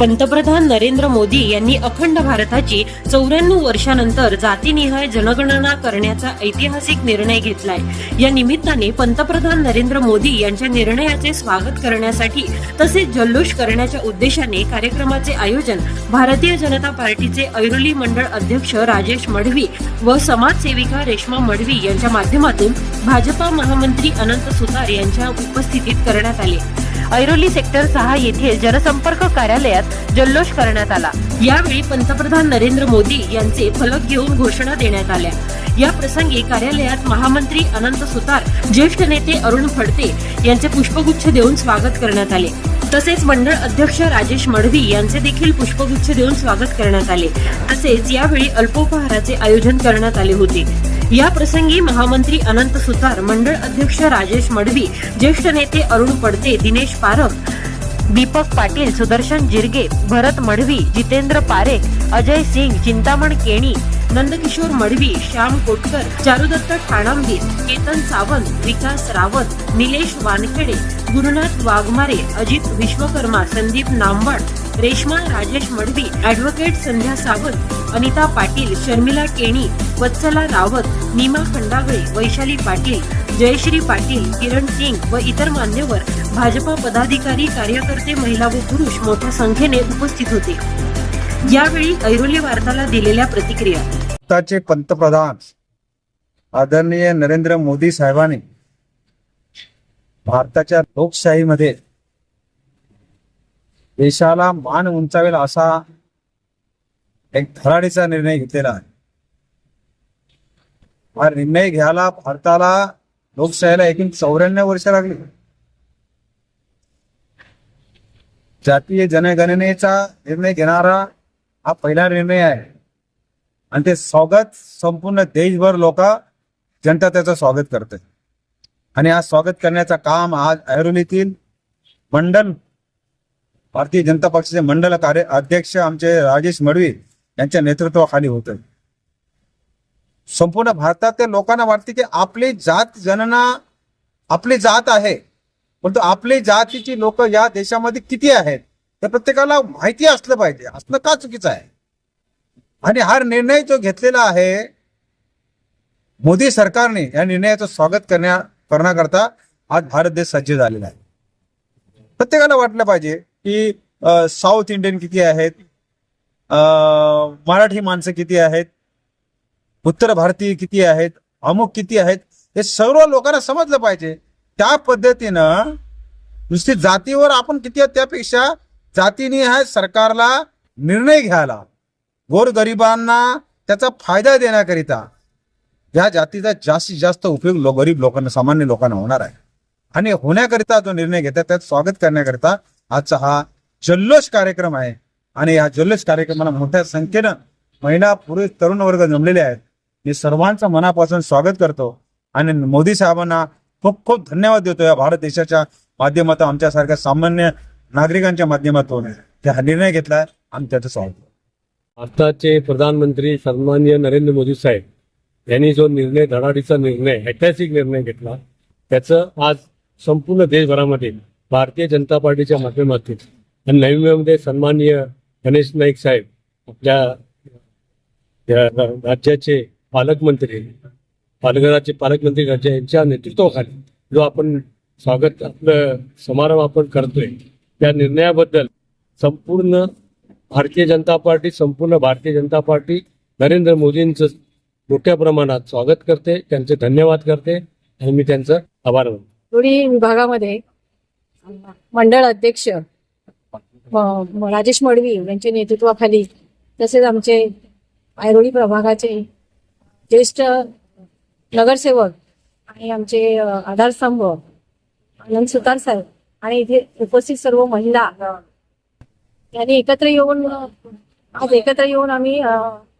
पंतप्रधान नरेंद्र मोदी यांनी अखंड भारताची चौऱ्याण्णव वर्षानंतर जातीनिहाय जनगणना करण्याचा ऐतिहासिक निर्णय घेतलाय. या निमित्ताने पंतप्रधान नरेंद्र मोदी यांच्या निर्णयाचे स्वागत करण्यासाठी तसेच जल्लोष करण्याच्या उद्देशाने कार्यक्रमाचे आयोजन भारतीय जनता पार्टीचे ऐरोली मंडळ अध्यक्ष राजेश मढवी व समाजसेविका रेश्मा मढवी यांच्या माध्यमातून भाजपा महामंत्री अनंत सुतार यांच्या उपस्थितीत करण्यात आले. ऐरोली सेक्टर सहा येथे जनसंपर्क कार्यालयात जल्लोष करण्यात आला. यावेळी पंतप्रधान नरेंद्र मोदी यांचे फलक घेऊन घोषणा देण्यात आल्या. या प्रसंगी कार्यालयात महामंत्री अनंत सुतार ज्येष्ठ नेते अरुण फडते यांचे पुष्पगुच्छ देऊन स्वागत करण्यात आले. तसेच मंडळ अध्यक्ष राजेश मडवी यांचे देखील पुष्पगुच्छ देऊन स्वागत करण्यात आले. तसेच यावेळी अल्पोपहाराचे आयोजन करण्यात आले होते. या प्रसंगी महामंत्री अनंत सुतार मंडळ अध्यक्ष राजेश मडवी ज्येष्ठ नेते अरुण पडते दिनेश पारख दीपक पाटील सुदर्शन जिरगे भरत मडवी जितेंद्र पारेख अजय सिंग चिंतामण केणी नंदकिशोर मडवी श्याम कोटकर चारुदत्त ठाणांबीर केतन सावंत विकास रावत निलेश वानखेडे गुरुनाथ वाघमारे अजित विश्वकर्मा संदीप नांबड रेश्मा राजेश मडवी ऍडव्होकेट संध्या सावंत अनिता पाटील शर्मिला केणी वत्सला रावत नीमा खंडागळे वैशाली पाटील जयश्री पाटील किरण सिंग व इतर मान्यवर भाजपा पदाधिकारी कार्यकर्ते महिला व पुरुष मोठ्या संख्येने उपस्थित होते. यावेळी ऐरोली वार्ताला दिलेल्या प्रतिक्रिया. भारताचे पंतप्रधान आदरणीय नरेंद्र मोदी साहेबांनी भारताच्या लोकशाहीमध्ये देशाला मान उंचावेल असा एक धडाडीचा निर्णय घेतलेला आहे. हा निर्णय घ्यायला भारताला लोकशाहीला एकूण चौऱ्याण्णव वर्ष लागली. जातीय जनगणनेचा निर्णय घेणारा हा पहिला निर्णय आहे. आणि ते स्वागत संपूर्ण देशभर लोक जनता त्याचं स्वागत करते. आणि आज स्वागत करण्याचं काम आज ऐरोलीतील मंडल भारतीय जनता पक्षाचे मंडल कार्य अध्यक्ष आमचे राजेश मडवी यांच्या नेतृत्वाखाली होतं संपूर्ण भारतातल्या लोकांना वाटते की आपली जात जनना आपली जात आहे. परंतु आपली जातीची लोक या देशामध्ये किती आहेत हे प्रत्येकाला माहिती असलं पाहिजे. असणं का चुकीचं आहे? आणि हा निर्णय जो घेतलेला आहे मोदी सरकारने या निर्णयाचं स्वागत करण्या करण्याकरता आज भारत देश सज्ज झालेला आहे. प्रत्येकाला वाटलं पाहिजे की साऊथ इंडियन किती आहेत मराठी माणसं किती आहेत उत्तर भारतीय किती आहेत? अमुक किती आहेत? हे सर्व लोकांना समजलं पाहिजे. त्या पद्धतीनं नुसती जातीवर आपण किती आहेत त्यापेक्षा हा सरकारला निर्णय घ्यायला. गोरगरिबांना त्याचा फायदा देण्याकरिता या जातीचा जास्तीत जास्त उपयोग लो गरीब लोकांना सामान्य लोकांना होणार आहे. आणि होण्याकरिता जो निर्णय घेतात त्यात स्वागत करण्याकरिता आजचा हा जल्लोष कार्यक्रम आहे. आणि या जल्लोष कार्यक्रमाला मोठ्या संख्येनं महिला पुरुष तरुण वर्ग जमलेले आहेत. मी सर्वांचं मनापासून स्वागत करतो. आणि मोदी साहेबांना खूप खूप धन्यवाद देतो या भारत देशाच्या माध्यमातून आमच्यासारख्या सामान्य नागरिकांच्या माध्यमातून. त्या हा निर्णय घेतलाय आणि त्याचं स्वागत भारताचे प्रधानमंत्री सन्मान्य नरेंद्र मोदी साहेब यांनी जो निर्णय धडाडीचा निर्णय ऐतिहासिक निर्णय घेतला त्याचं आज संपूर्ण देशभरामध्ये भारतीय जनता पार्टीच्या माध्यमातून आणि नवी मुंबईमध्ये सन्माननीय गणेश नाईक साहेब आपल्या राज्याचे पालकमंत्री पालघराचे पालकमंत्री राज्य यांच्या नेतृत्वाखाली जो आपण स्वागत आपलं समारंभ आपण करतोय त्या निर्णयाबद्दल संपूर्ण भारतीय जनता पार्टी संपूर्ण भारतीय जनता पार्टी नरेंद्र मोदींचं मोठ्या प्रमाणात स्वागत करते त्यांचे धन्यवाद करते आणि मी त्यांचं आभार मानतो. विभागामध्ये मंडळ अध्यक्ष राजेश मडवी यांच्या नेतृत्वाखाली तसेच आमचे ऐरोळी प्रभागाचे ज्येष्ठ नगरसेवक आणि आमचे आधारस्तंभ आनंद सुतार साहेब आणि इथे उपस्थित सर्व महिला यांनी एकत्र येऊन आज एकत्र येऊन आम्ही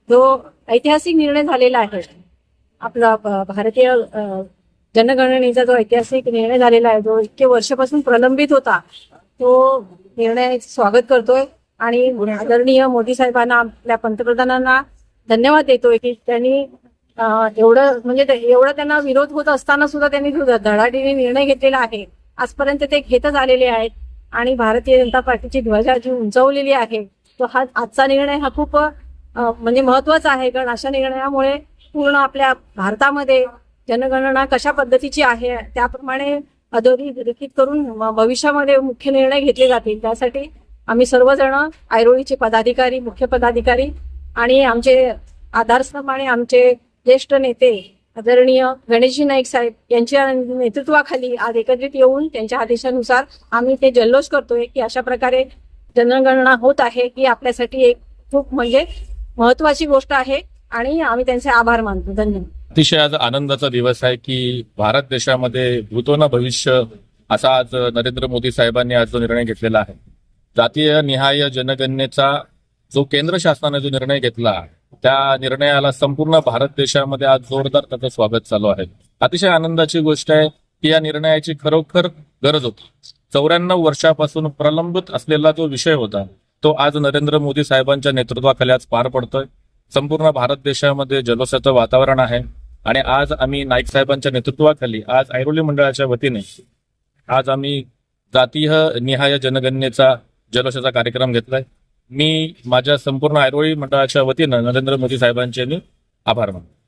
जो ऐतिहासिक निर्णय झालेला आहे आपला भारतीय जनगणनेचा जो ऐतिहासिक निर्णय झालेला आहे जो इतके वर्षापासून प्रलंबित होता तो निर्णय स्वागत करतोय आणि आदरणीय मोदी साहेबांना आपल्या पंतप्रधानांना धन्यवाद देतोय की त्यांनी एवढं म्हणजे एवढा त्यांना विरोध होत असताना सुद्धा त्यांनी धडाडीने निर्णय घेतलेला आहे आजपर्यंत ते घेतच आलेले आहेत. आणि भारतीय जनता पार्टीची ध्वजा जी उंचावलेली आहे तो हा आजचा निर्णय हा खूप म्हणजे महत्त्वाचा आहे. कारण अशा निर्णयामुळे पूर्ण आपल्या भारतामध्ये जनगणना कशा पद्धतीची आहे त्याप्रमाणे अधोरेखित करून भविष्यामध्ये मुख्य निर्णय घेतले जातील. त्यासाठी आम्ही सर्वजण ऐरोळीचे पदाधिकारी मुख्य पदाधिकारी आणि आमचे आधारस्तंभाने आमचे ज्येष्ठ नेते आदरणीय गणेशजी नाईक साहेब यांच्या नेतृत्वाखाली आज एकत्रित येऊन त्यांच्या आदेशानुसार आम्ही ते जल्लोष करतोय की अशा प्रकारे जनगणना होत आहे ही आपल्यासाठी एक खूप म्हणजे महत्वाची गोष्ट आहे आणि आम्ही त्यांचे आभार मानतो. धन्यवाद. अतिशय आज आनंदाचा दिवस आहे की भारत देशामध्ये भूतोना भविष्य असा आज नरेंद्र मोदी साहेबांनी आज जो निर्णय घेतलेला आहे. जातीय निहाय जनगणनेचा जो केंद्र शासनाने जो निर्णय घेतला त्या निर्णयाला संपूर्ण भारत देशामध्ये आज जोरदार त्याचं स्वागत चालू आहे. अतिशय आनंदाची गोष्ट आहे की या निर्णयाची खरोखर गरज होती. चौऱ्याण्णव वर्षापासून प्रलंबित असलेला जो विषय होता तो आज नरेंद्र मोदी साहेबांच्या नेतृत्वाखाली आज पार पडतोय. संपूर्ण भारत देशामध्ये जल्लोषाचं वातावरण आहे आणि आज आम्ही नाईक साहेबांच्या नेतृत्वाखाली आज ऐरोली मंडळाच्या वतीने आज आम्ही जातीय निहाय जनगणनेचा जल्लोषाचा कार्यक्रम घेतलाय. मी माझ्या संपूर्ण ऐरोळी मंडळाच्या वतीनं नरेंद्र मोदी साहेबांचे आभार मानतो.